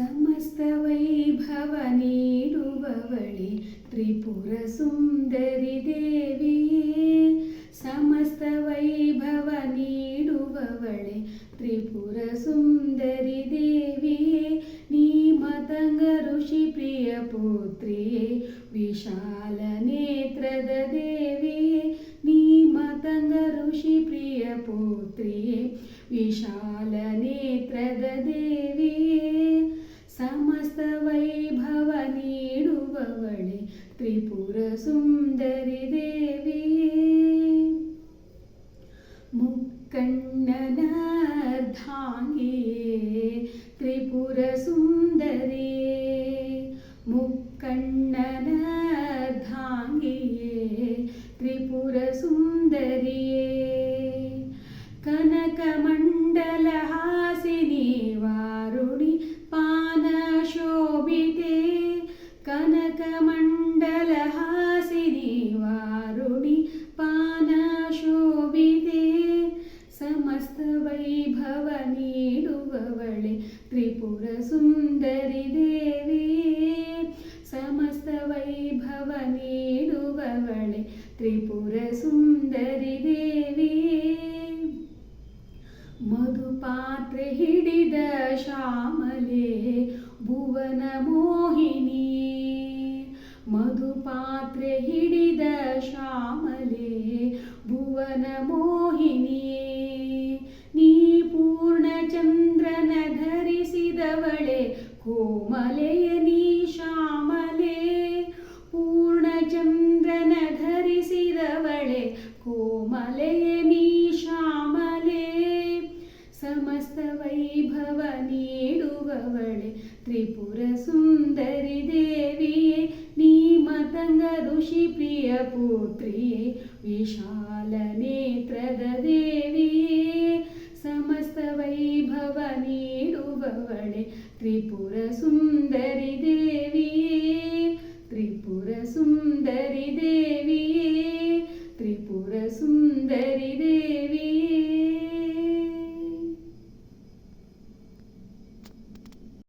ಸಮಸ್ತ ವೈಭವ ನೀಡುವವಳಿ ತ್ರಿಪುರ ಸುಂದರಿ ದೇವಿಯೇ ಸಮಸ್ತ ವೈಭವ ನೀಡುವವಳೆ ತ್ರಿಪುರ ಸುಂದರಿ ದೇವಿಯೇ, ನೀ ಮತಂಗ ಋಷಿ ಪ್ರಿಯ ಪುತ್ರಿಯೇ, ವಿಶಾಲ ನೇತ್ರದ ದೇವಿಯೇ, ನೀ ಮತಂಗ ಋಷಿ ಪ್ರಿಯ ಪುತ್ರಿಯೇ, ವಿಶಾಲ सुन्दरि देवे मुक्कण्डनधाङ्गि त्रिपुरसुन्दरि मुक्कण्डनधाङ्गि त्रिपुरसुन्दरि कनकमण्डलहासिनिवारुणि ನೀಡುವವಳೆ ತ್ರಿಪುರ ಸುಂದರಿ ದೇವಿಯೇ ಸಮಸ್ತ ವೈಭವ ನೀಡುವವಳೆ ತ್ರಿಪುರ ಸುಂದರಿ ದೇವಿಯೇ ಮಧುಪಾತ್ರೆ ಹಿಡಿದ ಶ್ಯಾಮಲೆ ಭುವನ ಮೋಹಿನಿ ಮಧುಪಾತ್ರೆ ಹಿಡಿದ ಶ್ಯಾಮಲೆ ಭುವನ कोमलय श्यामले समस्त वैभव नीडुववळे त्रिपुरसुन्दरि देविये नीमतङ्ग ऋषिप्रियपुत्रिये विशालनेत्रद देविये समस्त वैभव नीडुववळे त्रिपुरसुन्दरि देवि